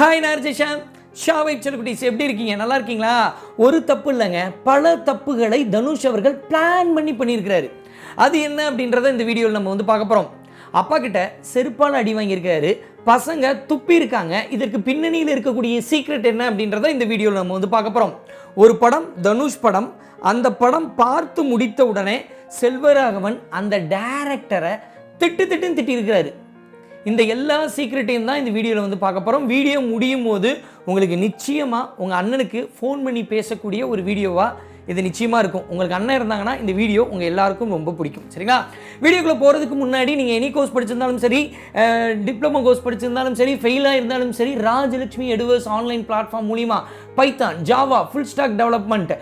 Hi நார்ஜிஷாம் ஷாவை செல்குட்டிஸ் எப்படி இருக்கீங்க? நல்லா இருக்கீங்களா? ஒரு தப்பு இல்லைங்க. பல தப்புகளை தனுஷ் அவர்கள் பிளான் பண்ணி பண்ணியிருக்கிறாரு. அது என்ன அப்படின்றத இந்த வீடியோவில் நம்ம வந்து பார்க்க போகிறோம் அப்பா கிட்ட செருப்பால் அடி வாங்கியிருக்காரு. பசங்க துப்பி இருக்காங்க. இதற்கு பின்னணியில் இருக்கக்கூடிய சீக்ரெட் என்ன அப்படின்றத இந்த வீடியோவில் நம்ம வந்து பார்க்க போகிறோம் ஒரு படம் தனுஷ் படம். அந்த படம் பார்த்து முடித்த உடனே செல்வராகவன் அந்த டேரக்டரை திட்டு திட்டுன்னு திட்டியிருக்கிறாரு. இந்த எல்லா சீக்ரெட்டையும் தான் இந்த வீடியோவில் வந்து பார்க்க போகிறோம் வீடியோ முடியும் போது உங்களுக்கு நிச்சயமாக உங்கள் அண்ணனுக்கு ஃபோன் பண்ணி பேசக்கூடிய ஒரு வீடியோவாக இது நிச்சயமாக இருக்கும். உங்களுக்கு அண்ணன் இருந்தாங்கன்னா இந்த வீடியோ உங்கள் எல்லாருக்கும் ரொம்ப பிடிக்கும். சரிங்களா? வீடியோக்குள்ளே போகிறதுக்கு முன்னாடி நீங்கள் எனி கோர்ஸ் படிச்சிருந்தாலும் சரி டிப்ளமோ கோர்ஸ் படிச்சிருந்தாலும் சரி ஃபெயிலாக இருந்தாலும் சரி ராஜலட்சுமி எடுவர்ஸ் ஆன்லைன் பிளாட்ஃபார்ம் மூலிமா Python Java full stack development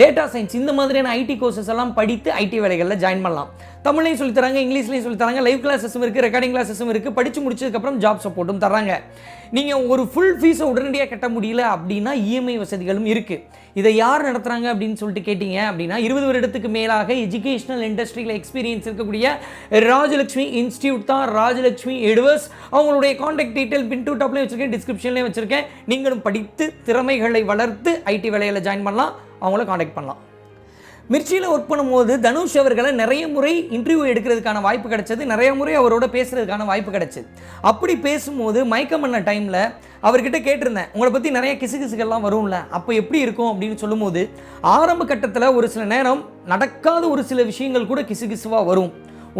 data science இந்த மாதிரியான ஐடி கோர்சஸ் எல்லாம் படித்து ஐடி வேலைகளில் ஜாயின் பண்ணலாம். தமிழ்லையும் சொல்லித்தராங்க இங்கிலீஷ்லையும் சொல்லித்தராங்க லைவ் கிளாஸஸும் இருக்குது ரெக்கார்டிங் கிளாஸஸும் இருக்குது படித்து முடிச்சதுக்கப்புறம் ஜாப் சப்போர்ட்டும் தராங்க நீங்கள் ஒரு ஃபுல் ஃபீஸை உடனடியாக கட்ட முடியல அப்படின்னா இஎம்ஐ வசதிகளும் இருக்குது இதை யார் நடத்துகிறாங்க அப்படின்னு சொல்லிட்டு கேட்டிங்க அப்படின்னா இருபது வருடத்துக்கு மேலாக எஜுகேஷனல் இண்டஸ்ட்ரியில் எக்ஸ்பீரியன்ஸ் இருக்கக்கூடிய ராஜலட்சுமி இன்ஸ்டியூட் தான் ராஜலட்சுமி எடுவர்ஸ் அவங்களுடைய காண்டாக்ட் டீட்டெயில் பின் டூ டாப்லேயும் வச்சுருக்கேன் டிஸ்கிரிப்ஷன்லேயும் வச்சுருக்கேன். நீங்களும் படித்து திறமைகளை வளர்த்து ஐடி வேலையில் ஜாயின் பண்ணலாம். அவங்கள காண்டாக்ட் பண்ணலாம். மிர்ச்சியில் ஒர்க் பண்ணும்போது தனுஷ் அவர்களை நிறைய முறை இன்டர்வியூ எடுக்கிறதுக்கான வாய்ப்பு கிடைச்சது. நிறைய முறை அவரோட பேசுறதுக்கான வாய்ப்பு கிடைச்சது. அப்படி பேசும்போது மயக்கம் பண்ண டைமில் அவர்கிட்ட கேட்டிருந்தேன் உங்களை பற்றி நிறைய கிசுகிசுகள்லாம் வரும்ல அப்போ எப்படி இருக்கும்? அப்படின்னு சொல்லும்போது ஆரம்ப கட்டத்தில் ஒரு சில நேரம் நடக்காத ஒரு சில விஷயங்கள் கூட கிசுகிசுவாக வரும்.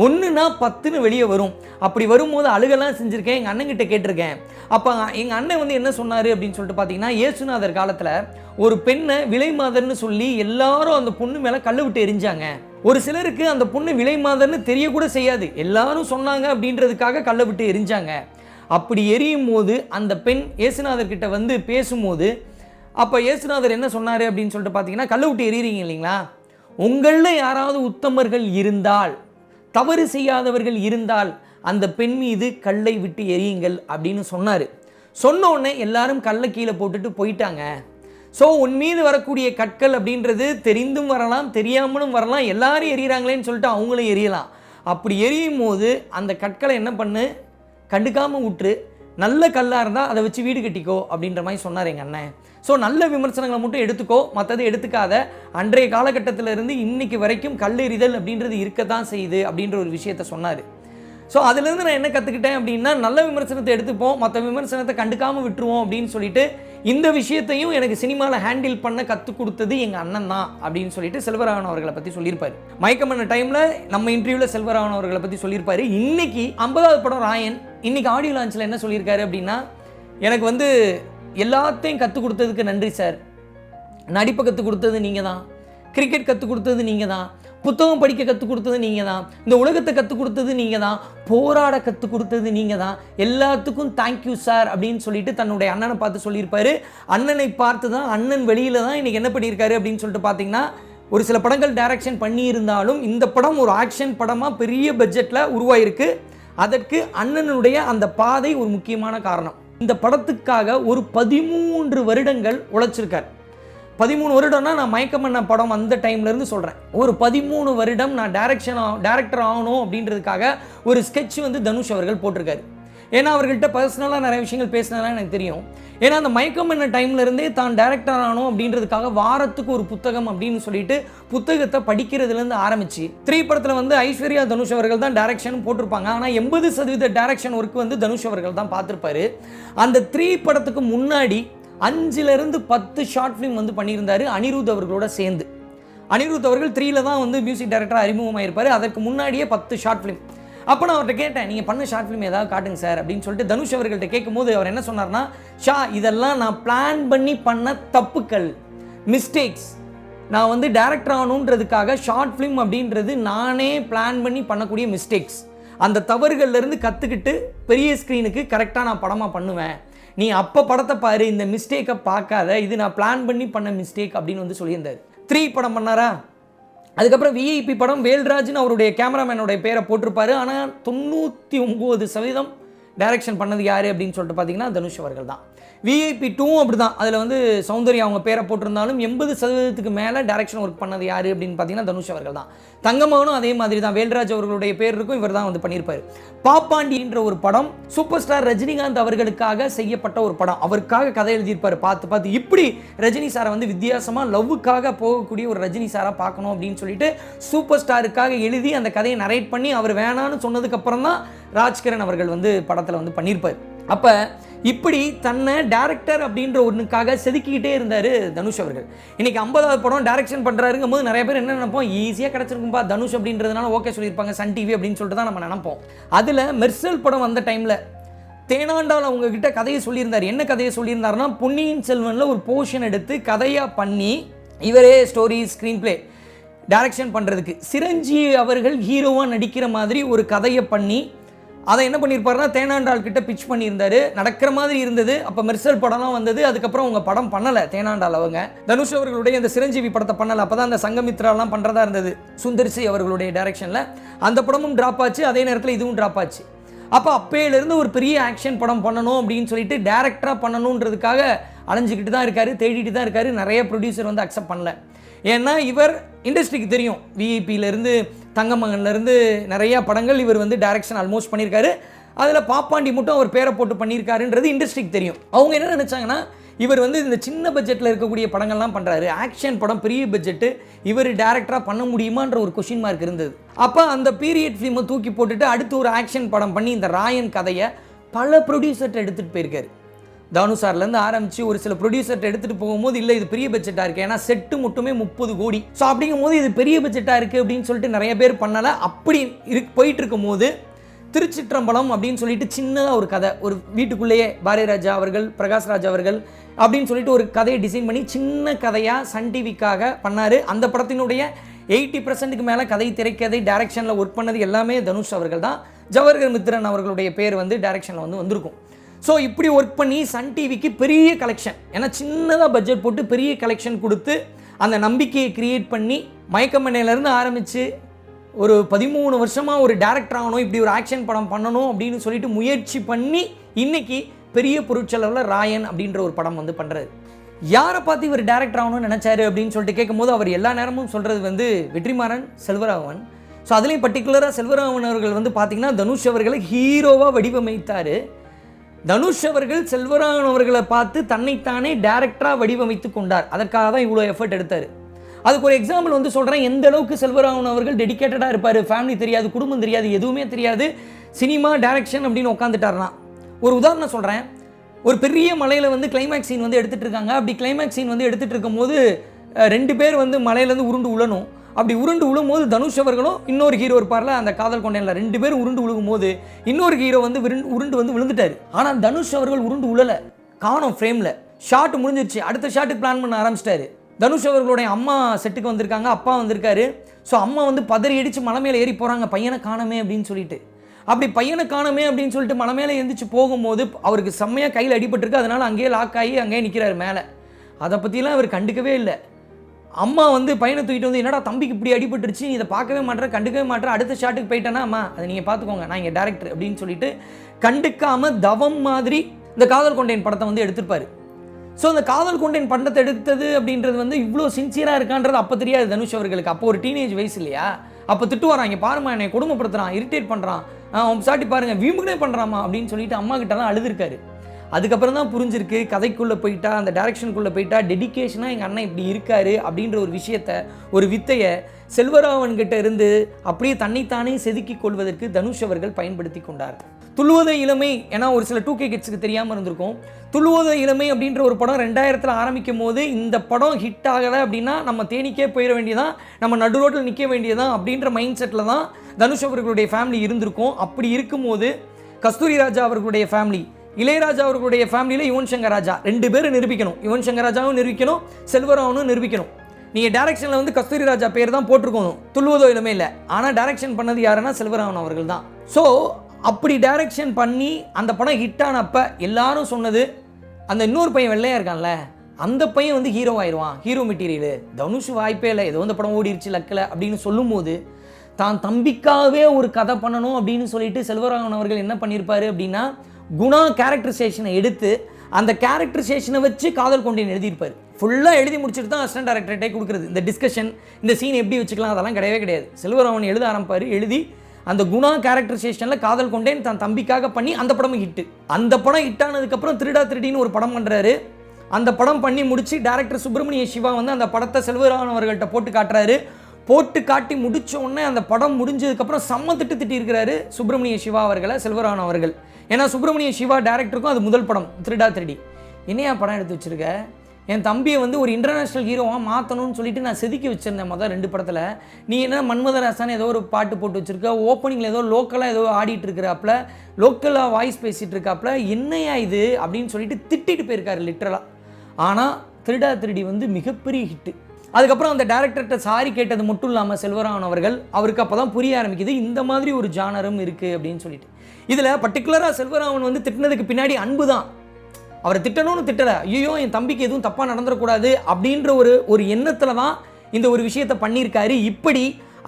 ஒன்றுனா பத்துன்னு வெளியே வரும். அப்படி வரும்போது அழுகெல்லாம் செஞ்சுருக்கேன் எங்கள் அண்ணன்கிட்ட கேட்டிருக்கேன். அப்போ எங்கள் அண்ணன் வந்து என்ன சொன்னார் அப்படின்னு சொல்லிட்டு பார்த்தீங்கன்னா இயேசுநாதர் காலத்தில் ஒரு பெண்ணை விலை மாதர்னு சொல்லி எல்லாரும் அந்த பொண்ணு மேலே கல் விட்டு எரிஞ்சாங்க. ஒரு சிலருக்கு அந்த பொண்ணு விலை மாதர்னு தெரியக்கூட செய்யாது. எல்லாரும் சொன்னாங்க அப்படின்றதுக்காக கல்லை விட்டு எரிஞ்சாங்க. அப்படி எரியும் போது அந்த பெண் இயேசுநாதர்கிட்ட வந்து பேசும்போது அப்போ இயேசுநாதர் என்ன சொன்னார் அப்படின்னு சொல்லிட்டு பார்த்தீங்கன்னா கல்லை விட்டு எறிகிறீங்க இல்லைங்களா? உங்களில் யாராவது உத்தமர்கள் இருந்தால் தவறு செய்யாதவர்கள் இருந்தால் அந்த பெண் மீது கல்லை விட்டு எரியுங்கள் அப்படின்னு சொன்னார். சொன்ன உடனே எல்லாரும் கல்லை கீழே போட்டுட்டு போயிட்டாங்க. ஸோ உன் மீது வரக்கூடிய கற்கள் அப்படின்றது தெரிந்தும் வரலாம் தெரியாமலும் வரலாம் எல்லாரும் எரியிறாங்களேன்னு சொல்லிட்டு அவங்களும் எரியலாம். அப்படி எரியும் போது அந்த கற்களை என்ன பண்ணு? கண்டுக்காமல் விட்டுரு நல்ல கல்லாக இருந்தால் அதை வச்சு வீடு கட்டிக்கோ அப்படின்ற மாதிரி சொன்னார் எங்கள் அண்ணன். ஸோ நல்ல விமர்சனங்களை மட்டும் எடுத்துக்கோ மற்றது எடுத்துக்காத. அன்றைய காலகட்டத்தில் இருந்து இன்னைக்கு வரைக்கும் கல்லெறிதல் அப்படின்றது இருக்க தான் செய்யுது அப்படின்ற ஒரு விஷயத்த சொன்னார். ஸோ அதுலேருந்து நான் என்ன கற்றுக்கிட்டேன் அப்படின்னா நல்ல விமர்சனத்தை எடுத்துப்போம் மற்ற விமர்சனத்தை கண்டுக்காமல் விட்டுருவோம் அப்படின்னு சொல்லிட்டு இந்த விஷயத்தையும் எனக்கு சினிமாவில் ஹேண்டில் பண்ண கற்றுக் கொடுத்தது எங்கள் அண்ணன் தான் அப்படின்னு சொல்லிட்டு செல்வராகவன் அவர்களை பற்றி சொல்லியிருப்பார். மயக்கம் பண்ண டைமில் நம்ம இன்டர்வியூவில் செல்வராகவன் அவர்களை பற்றி சொல்லியிருப்பார். இன்னைக்கு ஐம்பதாவது படம் ராயன். இன்னைக்கு ஆடியோ லான்ச்சில் என்ன சொல்லியிருக்காரு அப்படின்னா எனக்கு வந்து எல்லாத்தையும் கற்றுக் கொடுத்ததுக்கு நன்றி சார் நடிப்பை கற்றுக் கொடுத்தது நீங்கள் தான் கிரிக்கெட் கற்றுக் கொடுத்தது நீங்கள் தான் புத்தகம் படிக்க கற்றுக் கொடுத்தது நீங்கள் தான் இந்த உலகத்தை கற்றுக் கொடுத்தது நீங்கள் தான் போராட கற்றுக் கொடுத்தது நீங்கள் தான் எல்லாத்துக்கும் தேங்க்யூ சார் அப்படின்னு சொல்லிட்டு தன்னுடைய அண்ணனை பார்த்து சொல்லியிருப்பாரு. அண்ணனை பார்த்து தான் அண்ணன் வெளியில் தான் இன்றைக்கி என்ன பண்ணியிருக்காரு அப்படின்னு சொல்லிட்டு பார்த்தீங்கன்னா ஒரு சில படங்கள் டைரக்ஷன் பண்ணியிருந்தாலும் இந்த படம் ஒரு ஆக்ஷன் படமாக பெரிய பட்ஜெட்டில் உருவாயிருக்கு. அதற்கு அண்ணனுடைய அந்த பாதை ஒரு முக்கியமான காரணம். இந்த படத்துக்காக ஒரு பதிமூன்று வருடங்கள் உழைச்சிருக்கார். பதிமூணு வருடம்னா நான் மயக்கம் பண்ண படம் அந்த டைம்லேருந்து சொல்கிறேன் ஒரு பதிமூணு வருடம் நான் டேரக்ஷன் டேரக்டர் ஆகணும் அப்படின்றதுக்காக ஒரு ஸ்கெட்ச் வந்து தனுஷ் அவர்கள் போட்டிருக்காரு. ஏன்னா அவர்கள்ட்ட பர்சனலாக நிறைய விஷயங்கள் பேசினாலாம் எனக்கு தெரியும். ஏன்னா அந்த மயக்கம் பண்ண டைம்ல இருந்தே தான் டேரக்டர் ஆகணும் அப்படின்றதுக்காக வாரத்துக்கு ஒரு புத்தகம் அப்படின்னு சொல்லிட்டு புத்தகத்தை படிக்கிறதுலேருந்து ஆரம்பிச்சு த்ரீ படத்தில் வந்து ஐஸ்வர்யா தனுஷ் அவர்கள் தான் டேரக்ஷன் போட்டிருப்பாங்க. ஆனால் எண்பது சதவீத டேரக்ஷன் ஒர்க் வந்து தனுஷ் அவர்கள் தான் பார்த்துருப்பாரு. அந்த த்ரீ படத்துக்கு முன்னாடி அஞ்சுலேருந்து பத்து ஷார்ட் ஃபிலிம் வந்து பண்ணியிருந்தாரு அனிருத் அவர்களோட சேர்ந்து. அனிருத் அவர்கள் த்ரீல தான் வந்து மியூசிக் டைரக்டராக அறிமுகமாயிருப்பார். அதற்கு முன்னாடியே பத்து ஷார்ட் ஃபிலிம். அப்போ நான் அவர்கிட்ட கேட்டேன் நீங்கள் பண்ண ஷார்ட் ஃபிலிம் ஏதாவது காட்டுங்க சார் அப்படின்னு சொல்லிட்டு தனுஷ் அவர்கள்ட்ட கேட்கும்போது அவர் என்ன சொன்னார்னா ஷா இதெல்லாம் நான் பிளான் பண்ணி பண்ண தப்புக்கள் மிஸ்டேக்ஸ் நான் வந்து டேரக்டர் ஆகணுன்றதுக்காக ஷார்ட் ஃபிலிம் அப்படின்றது நானே பிளான் பண்ணி பண்ணக்கூடிய மிஸ்டேக்ஸ் அந்த தவறுகள்லேருந்து கற்றுக்கிட்டு பெரிய ஸ்க்ரீனுக்கு கரெக்டாக நான் படமாக பண்ணுவேன். நீ அப்போ படத்தை பாரு இந்த மிஸ்டேக்கை பார்க்காத இது நான் பிளான் பண்ணி பண்ண மிஸ்டேக் அப்படின்னு வந்து சொல்லியிருந்தார். த்ரீ படம் பண்ணாரா? அதுக்கப்புறம் விஐபி படம் வேல்ராஜ்னு அவருடைய கேமராமேனுடைய பேரை போட்டிருப்பாரு. ஆனால் தொண்ணூற்றி ஒம்பது சதவீதம் டைரக்ஷன் பண்ணது யார் அப்படின்னு சொல்லிட்டு பார்த்தீங்கன்னா தனுஷ் அவர்கள் தான். விஐபி டூவும் அப்படி தான் அதில் வந்து சௌந்தர்யா அவங்க பேரை போட்டிருந்தாலும் எண்பது சதவீதத்துக்கு மேலே டைரக்ஷன் ஒர்க் பண்ணது யார் அப்படின்னு பார்த்தீங்கன்னா தனுஷ் அவர்கள் தான் தங்கமகனும் அதே மாதிரி தான் வேல்ராஜ் அவர்களுடைய பேர் இருக்கும் இவர் தான் வந்து பண்ணியிருப்பார். பாப்பாண்டின்ற ஒரு படம் சூப்பர் ஸ்டார் ரஜினிகாந்த் அவர்களுக்காக செய்யப்பட்ட ஒரு படம். அவருக்காக கதை எழுதியிருப்பார். பார்த்து பார்த்து இப்படி ரஜினி சாரை வந்து வித்தியாசமாக லவ்வுக்காக போகக்கூடிய ஒரு ரஜினி சாரை பார்க்கணும் அப்படின்னு சொல்லிட்டு சூப்பர் ஸ்டாருக்காக எழுதி அந்த கதையை நரேட் பண்ணி அவர் வேணான்னு சொன்னதுக்கப்புறம் தான் ராஜ்கிரண் அவர்கள் வந்து படத்தில் வந்து பண்ணியிருப்பார். அப்போ இப்படி தன்னை டேரக்டர் அப்படின்ற ஒன்றுக்காக செதுக்கிக்கிட்டே இருந்தார் தனுஷ் அவர்கள். இன்றைக்கி ஐம்பதாவது படம் டேரக்ஷன் பண்ணுறாருங்கும் போது நிறைய பேர் என்ன நினைப்போம்? ஈஸியாக கிடச்சிருக்கும்பா தனுஷ் அப்படின்றதுனால ஓகே சொல்லியிருப்பாங்க சன் டிவி அப்படின்னு சொல்லிட்டு தான் நம்ம நினைப்போம். அதில் மெர்சல் படம் வந்த டைமில் தேனாண்டால் அவங்கக்கிட்ட கதையை சொல்லியிருந்தார். என்ன கதையை சொல்லியிருந்தாருன்னா பொன்னியின் செல்வனில் ஒரு போர்ஷன் எடுத்து கதையாக பண்ணி இவரே ஸ்டோரி ஸ்க்ரீன் ப்ளே டைரக்ஷன் பண்ணுறதுக்கு சிரஞ்சீவி அவர்கள் ஹீரோவாக நடிக்கிற மாதிரி ஒரு கதையை பண்ணி அதை என்ன பண்ணியிருப்பாருன்னா தேனாண்டாள் கிட்ட பிச் பண்ணியிருந்தாரு. நடக்கிற மாதிரி இருந்தது. அப்போ மெர்சல் படம்லாம் வந்தது. அதுக்கப்புறம் அவங்க படம் பண்ணலை தேனாண்டாள் அவங்க. தனுஷ் அவர்களுடைய இந்த சிரஞ்சீவி படத்தை பண்ணலை. அப்போ தான் அந்த சங்கமித்ராலாம் பண்ணுறதா இருந்தது. சுந்தர்சி அவர்களுடைய டைரக்ஷனில் அந்த படமும் ட்ராப் ஆச்சு. அதே நேரத்தில் இதுவும் ட்ராப் ஆச்சு. அப்போ அப்பையிலேருந்து ஒரு பெரிய ஆக்ஷன் படம் பண்ணணும் அப்படின்னு சொல்லிட்டு டேரக்டராக பண்ணணுன்றதுக்காக அலைஞ்சிக்கிட்டு தான் இருக்காரு தேடிட்டு தான் இருக்காரு. நிறைய ப்ரொடியூசர் வந்து அக்செப்ட் பண்ணல. ஏன்னா இவர் இண்டஸ்ட்ரிக்கு தெரியும். விஐபியிலேருந்து தங்கமகன்லேருந்து நிறையா படங்கள் இவர் வந்து டைரக்ஷன் ஆல்மோஸ்ட் பண்ணியிருக்காரு. அதில் பாப்பாண்டி மட்டும் அவர் பேரை போட்டு பண்ணியிருக்காருன்றது இண்டஸ்ட்ரிக்கு தெரியும். அவங்க என்ன நினச்சாங்கன்னா இவர் வந்து இந்த சின்ன பட்ஜெட்டில் இருக்கக்கூடிய படங்கள்லாம் பண்ணுறாரு ஆக்ஷன் படம் பெரிய பட்ஜெட்டு இவர் டேரக்டராக பண்ண முடியுமான்ற ஒரு கொஷின் மார்க் இருந்தது. அப்போ அந்த பீரியட் ஃபிலிமை தூக்கி போட்டுட்டு அடுத்து ஒரு ஆக்ஷன் படம் பண்ணி இந்த ராயன் கதையை பல ப்ரொடியூசர்கிட்ட எடுத்துகிட்டு போயிருக்காரு. தனுசார்லேருந்து ஆரம்பித்து ஒரு சில ப்ரொடியூசர்கிட்ட எடுத்துகிட்டு போகும்போது இல்லை இது பெரிய பட்ஜெட்டாக இருக்குது ஏன்னா செட்டு மட்டுமே முப்பது கோடி. ஸோ அப்படிங்கும் போது இது பெரிய பட்ஜெட்டாக இருக்குது அப்படின்னு சொல்லிட்டு நிறைய பேர் பண்ணலை. அப்படி இரு போயிட்டு இருக்கும்போது திருச்சிற்றம்பலம் அப்படின்னு சொல்லிட்டு சின்னதாக ஒரு கதை. ஒரு வீட்டுக்குள்ளேயே பாரதிராஜா அவர்கள் பிரகாஷ்ராஜ் அவர்கள் அப்படின்னு சொல்லிட்டு ஒரு கதையை டிசைன் பண்ணி சின்ன கதையாக சன் டிவிக்காக பண்ணார். அந்த படத்தினுடைய எயிட்டி பர்சன்ட்டுக்கு மேலே கதை திரைக்கதை டைரக்ஷனில் ஒர்க் பண்ணது எல்லாமே தனுஷ் அவர்கள் தான். ஜவஹர் மித்ரன் அவர்களுடைய பேர் வந்து டைரக்ஷனில் வந்து வந்திருக்கும். ஸோ இப்படி ஒர்க் பண்ணி சன் டிவிக்கு பெரிய கலெக்ஷன் ஏன்னா சின்னதாக பட்ஜெட் போட்டு பெரிய கலெக்ஷன் கொடுத்து அந்த நம்பிக்கையை கிரியேட் பண்ணி மயக்கமண்ணையிலேருந்து ஆரம்பித்து ஒரு பதிமூணு வருஷமாக ஒரு டேரக்டர் ஆகணும் இப்படி ஒரு ஆக்ஷன் படம் பண்ணணும் அப்படின்னு சொல்லிட்டு முயற்சி பண்ணி இன்னைக்கு பெரிய பொருட்செலவில் ராயன் அப்படின்ற ஒரு படம் வந்து பண்ணுறது யாரை பார்த்து இவர் டேரக்டர் ஆகணும்னு நினச்சாரு அப்படின்னு சொல்லிட்டு கேட்கும்போது அவர் எல்லா நேரமும் சொல்கிறது வந்து வெற்றிமாறன் செல்வராகவன். ஸோ அதுலேயும் பர்டிகுலராக செல்வராகவன் அவர்கள் வந்து பார்த்திங்கன்னா தனுஷ் அவர்களை ஹீரோவாக வடிவமைத்தார். தனுஷ் அவர்கள் செல்வராகவன் அவர்களை பார்த்து தன்னைத்தானே டேரக்டராக வடிவமைத்து கொண்டார். அதற்காக தான் இவ்வளோ எஃபர்ட் எடுத்தார். அதுக்கு ஒரு எக்ஸாம்பிள் வந்து சொல்கிறேன் எந்த அளவுக்கு செல்வராகவன் அவர்கள் டெடிக்கேட்டடாக இருப்பார்? ஃபேமிலி தெரியாது குடும்பம் தெரியாது எதுவுமே தெரியாது. சினிமா டைரக்ஷன் அப்படின்னு உட்காந்துட்டார்னா ஒரு உதாரணம் சொல்கிறேன் ஒரு பெரிய மலையில் வந்து கிளைமேக்ஸ் சீன் வந்து எடுத்துகிட்டு இருக்காங்க. அப்படி கிளைமேக்ஸ் சீன் வந்து எடுத்துகிட்டு இருக்கும்போது ரெண்டு பேர் வந்து மலையிலேருந்து உருண்டு உழணும். அப்படி உருண்டு விழும்போது தனுஷ் அவர்களும் இன்னொரு ஹீரோ இருப்பார்ல அந்த காதல் கொண்டேன்ல ரெண்டு பேரும் உருண்டு உழுகும்போது இன்னொரு ஹீரோ வந்து உருண்டு வந்து விழுந்துட்டாரு. ஆனால் தனுஷ் அவர்கள் உருண்டு உழலை. காணும் ஃப்ரேமில் ஷாட் முடிஞ்சிருச்சு. அடுத்த ஷாட்டுக்கு பிளான் பண்ண ஆரம்பிச்சிட்டாரு. தனுஷ் அவர்களுடைய அம்மா செட்டுக்கு வந்திருக்காங்க அப்பா வந்திருக்காரு. ஸோ அம்மா வந்து பதறி அடித்து மலை மேலே ஏறி போகிறாங்க பையனை காணமே அப்படின்னு சொல்லிட்டு. அப்படி பையனை காணமே அப்படின்னு சொல்லிட்டு மலை மேலே எந்திரிச்சு போகும்போது அவருக்கு செம்மையாக கையில் அடிபட்டிருக்கு. அதனால் அங்கேயே லாக் ஆகி அங்கேயே நிற்கிறாரு மேலே. அதை பற்றிலாம் அவர் கண்டுக்கவே இல்லை. அம்மா வந்து பையனை தூக்கிட்டு வந்து என்னடா தம்பிக்கு இப்படி அடிபட்டுருச்சு? நீ இதை பார்க்கவே மாட்டேற கண்டுக்கவே மாட்டேற அடுத்த ஷாட்டுக்கு போயிட்டேன்னா அம்மா அதை நீங்கள் பார்த்துக்கோங்க. நான் இங்கே டேரக்டர் அப்படின்னு சொல்லிட்டு கண்டுக்காமல் தவம் மாதிரி இந்த காதல் கொண்டேன் படத்தை வந்து எடுத்திருப்பார். ஸோ அந்த காதல் கொண்டேன் படத்தை எடுத்தது அப்படின்றது வந்து இவ்வளோ சின்சியராக இருக்கான்றது அப்போ தெரியாது தனுஷ் அவர்களுக்கு. அப்போ ஒரு டீனேஜ் வயசு இல்லையா? அப்போ திட்டு வரான் இங்கே பாருமா என்னை கொடுமைப்படுத்துறான் இரிட்டேட் பண்ணுறான் அவன் சாட்டி பாருங்க வீம்புனே பண்ணுறாமா அப்படின்னு சொல்லிட்டு அம்மா கிட்டலாம் அழுதுருக்காரு. அதுக்கப்புறம் தான் புரிஞ்சிருக்கு. கதைக்குள்ளே போயிட்டா அந்த டேரக்ஷனுக்குள்ளே போயிட்டா டெடிகேஷனாக எங்கள் அண்ணன் இப்படி இருக்காரு அப்படின்ற ஒரு விஷயத்த ஒரு வித்தையை செல்வராவன்கிட்ட இருந்து அப்படியே தன்னைத்தானே செதுக்கிக் கொள்வதற்கு தனுஷ் அவர்கள் பயன்படுத்தி கொண்டார். துள்ளுவத இளமை ஏன்னா ஒரு சில டூ கே கிட்ஸுக்கு தெரியாமல் இருந்திருக்கும். துள்ளுவத இளமை அப்படின்ற ஒரு படம் ரெண்டாயிரத்தில் ஆரம்பிக்கும் போது இந்த படம் ஹிட் ஆகலை அப்படின்னா நம்ம தேனிக்கே போயிட வேண்டியதான் நம்ம நடு ரோட்டில் நிற்க வேண்டியதான் அப்படின்ற மைண்ட் செட்டில் தான் தனுஷ் அவர்களுடைய ஃபேமிலி இருந்திருக்கும். அப்படி இருக்கும்போது கஸ்தூரி ராஜா அவர்களுடைய ஃபேமிலி இளையராஜா அவர்களுடைய ஃபேமிலியில் யுவன் சங்கர் ராஜா ரெண்டு பேரும் நிரூபிக்கணும். யுவன் சங்கர் ராஜாவும் நிரூபிக்கணும் செல்வராவனும் நிரூபிக்கணும். நீங்கள் டேரக்ஷனில் வந்து கஸ்தூரி ராஜா பேர் தான் போட்டிருக்கணும். துள்ளுவதோ இல்லமே இல்லை. ஆனால் டேரக்ஷன் பண்ணது யாருன்னா செல்வராவன் அவர்கள் தான். ஸோ அப்படி டைரக்ஷன் பண்ணி அந்த படம் ஹிட் ஆனப்ப எல்லாரும் சொன்னது அந்த இன்னொரு பையன் வெள்ளையாக இருக்கான்ல அந்த பையன் வந்து ஹீரோ ஆயிடுவான் ஹீரோ மெட்டீரியலு தனுஷ் வாய்ப்பே இல்லை. ஏதோ இந்த படம் ஓடிடுச்சு லக்கில் அப்படின்னு சொல்லும்போது தான் தம்பிக்காகவே ஒரு கதை பண்ணணும் அப்படின்னு சொல்லிட்டு செல்வராகவன் அவர்கள் என்ன பண்ணியிருப்பாரு அப்படின்னா குணா கேரக்டரைசேஷனை எடுத்து அந்த கேரக்டரைசேஷனை வச்சு காதல் கொண்டேன் எழுதியிருப்பார். ஃபுல்லாக எழுதி முடிச்சுட்டு தான் அசிஸ்டன்ட் டேரக்டர்கிட்டே கொடுக்குறது. இந்த டிஸ்கஷன் இந்த சீன் எப்படி வச்சுக்கலாம் அதெல்லாம் கிடையவே கிடையாது. செல்வராமன் எழுத ஆரம்பிப்பார் எழுதி அந்த குணா கேரக்டரைசேஷனில் காதல் கொண்டேன் தன் தம்பிக்காக பண்ணி அந்த படமும் ஹிட்டு அந்த படம் ஹிட் ஆனதுக்கப்புறம் திருடா திருடின்னு ஒரு படம் பண்ணுறாரு அந்த படம் பண்ணி முடிச்சு டேரக்டர் சுப்பிரமணிய சிவா வந்து அந்த படத்தை செல்வராமன் அவர்கள்ட்ட போட்டு காட்டுறாரு. போட்டு காட்டி முடித்த உடனே அந்த படம் முடிஞ்சதுக்கப்புறம் செம்ம திட்டு திட்டி இருக்கிறாரு சுப்பிரமணிய சிவா அவர்களை செல்வராமன் அவர்கள். ஏன்னா சுப்பிரமணிய சிவா டேரக்டருக்கும் அது முதல் படம் திருடா திருடி. என்னையா படம் எடுத்து வச்சிருக்க? என் தம்பியை வந்து ஒரு இன்டர்நேஷ்னல் ஹீரோவாக மாற்றணும்னு சொல்லிட்டு நான் செதுக்கி வச்சிருந்தேன் மொதல் ரெண்டு படத்தில். நீ என்ன மன்மதராசான் ஏதோ ஒரு பாட்டு போட்டு வச்சுருக்க? ஓப்பனிங்கில் ஏதோ லோக்கலாக ஏதோ ஆடிட்டு இருக்கிறாப்புல லோக்கலாக வாய்ஸ் பேசிகிட்டு இருக்காப்புல என்னையா இது? அப்படின்னு சொல்லிட்டு திட்டிட்டு போயிருக்காரு லிட்ரலாக ஆனால் திருடா திருடி வந்து மிகப்பெரிய ஹிட்டு அதுக்கப்புறம் அந்த டேரக்டர்கிட்ட சாரி கேட்டது மட்டும் இல்லாமல் செல்வராமன் அவர்கள் அவருக்கு அப்போ தான் புரிய ஆரம்பிக்குது இந்த மாதிரி ஒரு ஜானரும் இருக்குது அப்படின்னு சொல்லிட்டு. இதில் பர்டிகுலராக செல்வராமன் வந்து திட்டினதுக்கு பின்னாடி அன்பு தான். அவரை திட்டணும்னு திட்டலை. ஐயோ என் தம்பிக்கு எதுவும் தப்பாக நடந்துடக்கூடாது அப்படின்ற ஒரு ஒரு எண்ணத்தில் தான் இந்த ஒரு விஷயத்தை பண்ணியிருக்காரு. இப்படி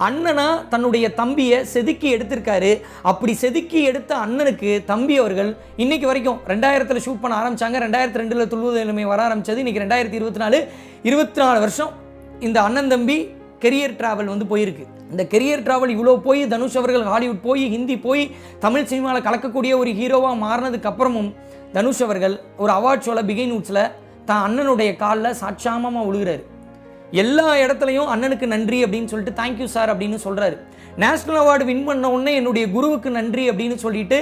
அண்ணனா தன்னுடைய தம்பியை செதுக்கி எடுத்திருக்காரு. அப்படி செதுக்கி எடுத்த அண்ணனுக்கு தம்பி அவர்கள் இன்னைக்கு வரைக்கும் ரெண்டாயிரத்தில் ஷூட் பண்ண ஆரம்பிச்சாங்க. ரெண்டாயிரத்தி ரெண்டில் துள்ளுவது வர ஆரம்பிச்சது. இன்னைக்கு ரெண்டாயிரத்தி இருபத்தி நாலு இருபத்தி நாலு வருஷம் இந்த அண்ணன் தம்பி கெரியர் டிராவல் வந்து போயிருக்கு. இந்த கெரியர் டிராவல் இவ்வளோ போய் தனுஷ் அவர்கள் ஹாலிவுட் போய் ஹிந்தி போய் தமிழ் சினிமாவில் கலக்கக்கூடிய ஒரு ஹீரோவாக மாறினதுக்கு அப்புறமும் தனுஷ் அவர்கள் ஒரு அவார்ட் ஷோவில் பிகைன் நூட்ஸில் தான் அண்ணனுடைய காலில் சாட்சாமமாக விழுகிறாரு எல்லா இடத்துலையும் அண்ணனுக்கு நன்றி அப்படின்னு சொல்லிட்டு தேங்க்யூ சார் அப்படின்னு சொல்கிறாரு நேஷ்னல் அவார்டு வின் பண்ண உடனே என்னுடைய குருவுக்கு நன்றி அப்படின்னு சொல்லிட்டு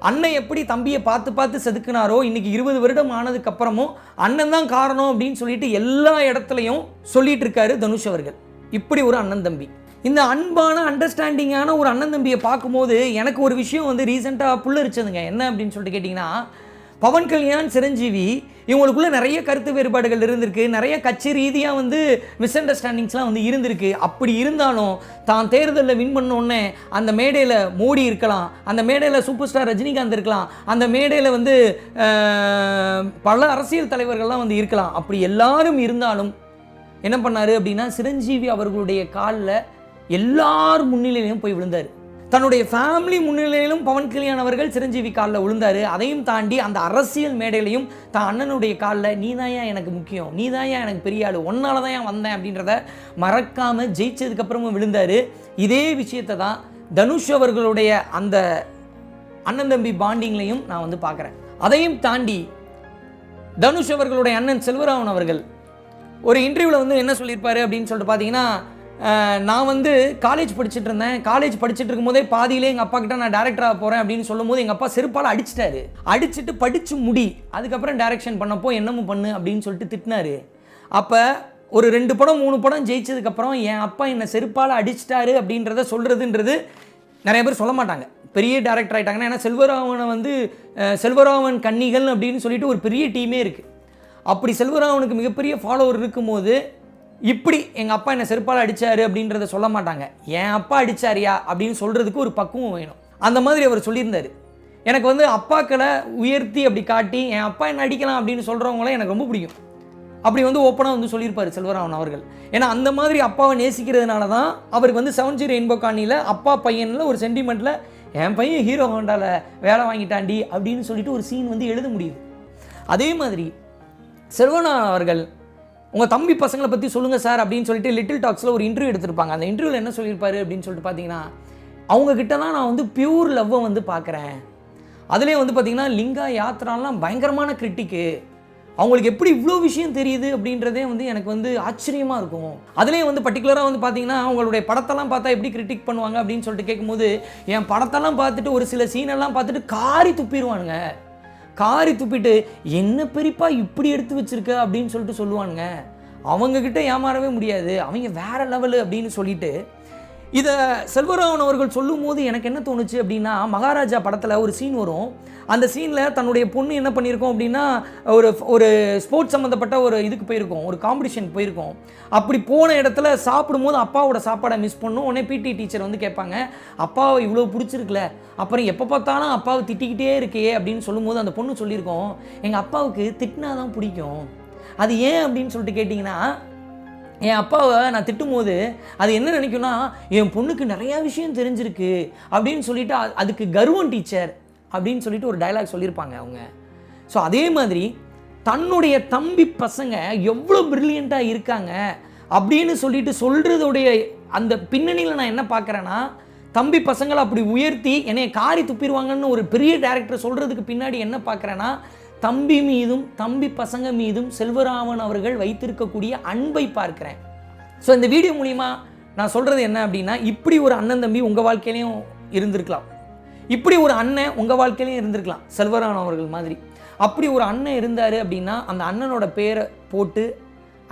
அண்ணன் எப்படி தம்பியை பார்த்து பார்த்து செதுக்குனாரோ இன்னைக்கு இருபது வருடம் ஆனதுக்கு அப்புறமும் அண்ணன் தான் காரணம் அப்படின்னு சொல்லிட்டு எல்லா இடத்துலையும் சொல்லிட்டு இருக்காரு தனுஷ் அவர்கள். இப்படி ஒரு அண்ணன் தம்பி. இந்த அன்பான அண்டர்ஸ்டாண்டிங்கான ஒரு அண்ணன் தம்பியை பார்க்கும்போது எனக்கு ஒரு விஷயம் வந்து ரீசெண்டாக புல்லரிச்சதுங்க. என்ன அப்படின்னு சொல்லிட்டு கேட்டிங்கன்னா பவன் கல்யாண் சிரஞ்சீவி இவங்களுக்குள்ள நிறைய கருத்து வேறுபாடுகள் இருந்திருக்கு. நிறைய கட்சி ரீதியாக வந்து மிஸ் அண்டர்ஸ்டாண்டிங்ஸ்லாம் வந்து இருந்திருக்கு. அப்படி இருந்தாலும் தான் தேர்தலில் வின் பண்ணோடனே அந்த மேடையில் மோடி இருக்கலாம் அந்த மேடையில் சூப்பர் ஸ்டார் ரஜினிகாந்த் இருக்கலாம் அந்த மேடையில் வந்து பல அரசியல் தலைவர்கள்லாம் வந்து இருக்கலாம். அப்படி எல்லாரும் இருந்தாலும் என்ன பண்ணாரு அப்படின்னா சிரஞ்சீவி அவர்களுடைய காலில் எல்லார் முன்னிலையிலும் போய் விழுந்தார். தன்னுடைய ஃபேமிலி முன்னிலையிலும் பவன் கல்யாண் அவர்கள் சிரஞ்சீவி காலில் விழுந்தார். அதையும் தாண்டி அந்த அரசியல் மேடையிலையும் தான் அண்ணனுடைய காலில் நீ எனக்கு முக்கியம். நீ எனக்கு பெரிய ஆள். ஒன்னால தான் வந்தேன்? அப்படின்றத மறக்காமல் ஜெயிச்சதுக்கப்புறமும் விழுந்தார். இதே விஷயத்தை தான் தனுஷ் அவர்களுடைய அந்த அண்ணன் தம்பி பாண்டிங்லையும் நான் வந்து பார்க்குறேன். அதையும் தாண்டி தனுஷ் அவர்களுடைய அண்ணன் செல்வராமன் அவர்கள் ஒரு இன்டர்வியூவில் வந்து என்ன சொல்லியிருப்பாரு அப்படின்னு சொல்லிட்டு பார்த்தீங்கன்னா நான் வந்து காலேஜ் படிச்சுட்டு இருந்தேன். காலேஜ் படிச்சுட்டு இருக்கும்போதே பாதியிலே எங்கள் அப்பா கிட்ட நான் டேரக்டராக போகிறேன் அப்படின்னு சொல்லும்போது எங்கள் அப்பா செருப்பால் அடிச்சிட்டாரு. அடிச்சுட்டு படித்து முடி. அதுக்கப்புறம் டேரக்ஷன் பண்ணப்போ என்னமோ பண்ணு அப்படின்னு சொல்லிட்டு திட்டினாரு. அப்போ ஒரு ரெண்டு படம் மூணு படம் ஜெயிச்சதுக்கப்புறம் என் அப்பா என்னை செருப்பால் அடிச்சிட்டாரு அப்படின்றத சொல்கிறதுன்றது நிறைய பேர் சொல்ல மாட்டாங்க. பெரிய டேரக்டர் ஆகிட்டாங்கன்னா ஏன்னா செல்வராமனை வந்து செல்வராமன் கன்னிகள் அப்படின்னு சொல்லிட்டு ஒரு பெரிய டீமே இருக்குது அப்படி செல்வராமனுக்கு மிகப்பெரிய ஃபாலோவர் இருக்கும்போது இப்படி எங்கள் அப்பா என்னை செருப்பால் அடித்தார் அப்படின்றத சொல்ல மாட்டாங்க. என் அப்பா அடித்தாரியா அப்படின்னு சொல்கிறதுக்கு ஒரு பக்குவம் வேணும். அந்த மாதிரி அவர் சொல்லியிருந்தார். எனக்கு வந்து அப்பாக்களை உயர்த்தி அப்படி காட்டி என் அப்பா என்ன அடிக்கலாம்? அப்படின்னு சொல்கிறவங்கள எனக்கு ரொம்ப பிடிக்கும். அப்படி வந்து ஓப்பனாக வந்து சொல்லியிருப்பார் செல்வராமன் அவர்கள். ஏன்னா அந்த மாதிரி அப்பாவை நேசிக்கிறதுனால தான் அவருக்கு வந்து செவன் ஜீரோ இன்போ காணியில் அப்பா பையனில் ஒரு சென்டிமெண்ட்டில் என் பையன் ஹீரோ ஹோண்டாவில் வேலை வாங்கிட்டாண்டி அப்படின்னு சொல்லிட்டு ஒரு சீன் வந்து எழுத முடியுது. அதே மாதிரி செல்வனான் அவர்கள் உங்கள் தம்பி பசங்களை பற்றி சொல்லுங்கள் சார் அப்படின்னு சொல்லிட்டு லிட்டில் டாக்ஸில் ஒரு இன்டர்வியூ எடுத்திருப்பாங்க. அந்த இன்டர்வியூவில் என்ன சொல்லியிருப்பாரு அப்படின்னு சொல்லிட்டு பார்த்தீங்கன்னா அவங்கக்கிட்ட தான் நான் வந்து பியூர் லவ்வை வந்து பார்க்குறேன் அதுலேயே வந்து பார்த்தீங்கன்னா லிங்கா யாத்ராலாம் பயங்கரமான கிரிட்டிக்கு அவங்களுக்கு எப்படி இவ்வளோ விஷயம் தெரியுது அப்படின்றதே வந்து எனக்கு வந்து ஆச்சரியமாக இருக்கும். அதுலேயும் வந்து பர்டிகுலராக வந்து பார்த்தீங்கன்னா அவங்களுடைய படத்தெல்லாம் பார்த்தா எப்படி கிரிட்டிக் பண்ணுவாங்க அப்படின்னு சொல்லிட்டு கேட்கும்போது என் படத்தெல்லாம் பார்த்துட்டு ஒரு சில சீனெல்லாம் பார்த்துட்டு காரி துப்பிடுவானுங்க. காரி துப்பிட்டு என்ன பெரியப்பா இப்படி எடுத்து வச்சிருக்க? அப்படின்னு சொல்லிட்டு சொல்லுவானுங்க. அவங்கக்கிட்ட ஏமாறவே முடியாது. அவங்க வேற லெவலு அப்படின்னு சொல்லிட்டு இதை செல்வராமன் அவர்கள் சொல்லும்போது எனக்கு என்ன தோணுச்சு அப்படின்னா மகாராஜா படத்தில் ஒரு சீன் வரும். அந்த சீனில் தன்னுடைய பொண்ணு என்ன பண்ணியிருக்கோம் அப்படின்னா ஒரு ஒரு ஸ்போர்ட்ஸ் சம்மந்தப்பட்ட ஒரு இதுக்கு போயிருக்கோம் ஒரு காம்படிஷன் போயிருக்கோம். அப்படி போன இடத்துல சாப்பிடும்போது அப்பாவோட சாப்பாடை மிஸ் பண்ணும். உடனே பிடி டீச்சர் வந்து கேட்பாங்க அப்பாவை இவ்வளோ பிடிச்சிருக்குல. அப்புறம் எப்போ பார்த்தாலும் அப்பாவை திட்டிக்கிட்டே இருக்கே அப்படின்னு சொல்லும்போது அந்த பொண்ணு சொல்லியிருக்கோம் எங்கள் அப்பாவுக்கு திட்டினா தான் பிடிக்கும். அது ஏன்? அப்படின்னு சொல்லிட்டு கேட்டிங்கன்னா என் அப்பாவை நான் திட்டும்போது அது என்ன நினைக்கும்னா என் பொண்ணுக்கு நிறையா விஷயம் தெரிஞ்சிருக்கு அப்படின்னு சொல்லிட்டு அதுக்கு கர்வம் டீச்சர் அப்படின்னு சொல்லிட்டு ஒரு டயலாக் சொல்லியிருப்பாங்க அவங்க. ஸோ அதே மாதிரி தன்னுடைய தம்பி பசங்க எவ்வளோ ப்ரில்லியண்ட்டாக இருக்காங்க அப்படின்னு சொல்லிட்டு சொல்கிறதுடைய அந்த பின்னணியில் நான் என்ன பார்க்குறேன்னா தம்பி பசங்களை அப்படி உயர்த்தி என்னைய காரி துப்பிடுவாங்கன்னு ஒரு பெரிய டேரக்டர் சொல்கிறதுக்கு பின்னாடி என்ன பார்க்குறேன்னா தம்பி மீதும் தம்பி பசங்க மீதும் செல்வராமன் அவர்கள் வைத்திருக்கக்கூடிய அன்பை பார்க்குறேன். ஸோ இந்த வீடியோ மூலிமா நான் சொல்கிறது என்ன அப்படின்னா இப்படி ஒரு அண்ணன் தம்பி உங்கள் வாழ்க்கையிலையும் இருந்திருக்கலாம். இப்படி ஒரு அண்ணன் உங்கள் வாழ்க்கையிலையும் இருந்திருக்கலாம் செல்வராமன் அவர்கள் மாதிரி. அப்படி ஒரு அண்ணன் இருந்தார் அப்படின்னா அந்த அண்ணனோட பேரை போட்டு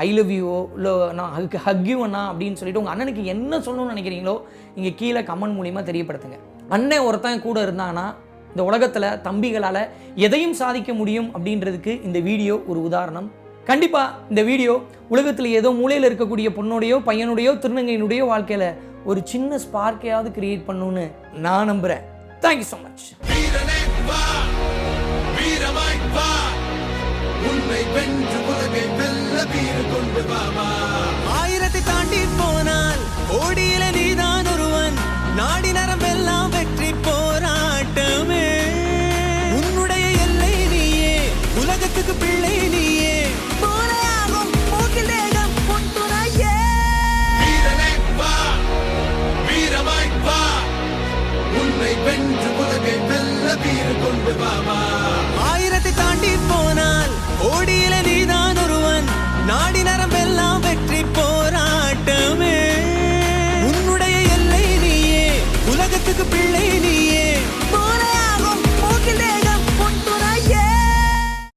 ஐ லவ் யூ இல்லை நான் ஹக் ஹக் அண்ணா அப்படின்னு சொல்லிட்டு உங்கள் அண்ணனுக்கு என்ன சொல்லணும்னு நினைக்கிறீங்களோ இங்கே கீழே கமெண்ட் மூலிமா தெரியப்படுத்துங்க. அண்ணன் ஒருத்தன் கூட இருந்தான்னா இந்த உலகத்தில் தம்பிகளால் எதையும் சாதிக்க முடியும் அப்படின்றதுக்கு இந்த வீடியோ ஒரு உதாரணம். கண்டிப்பாக இந்த வீடியோ உலகத்தில் ஏதோ மூலையில் இருக்கக்கூடிய பொண்ணுடையோ பையனுடையோ திருநங்கையினுடையோ வாழ்க்கையில் ஒரு சின்ன ஸ்பார்க்கையாவது கிரியேட் பண்ணணும்னு நான் நம்புகிறேன் தேங்க்யூ ஸோ மச் உன்னை வென்று உலகை வெல்ல கொண்டு ஆயிரத்தை தாண்டி போனால் கோடியில நீதான் ஒருவன். நாடி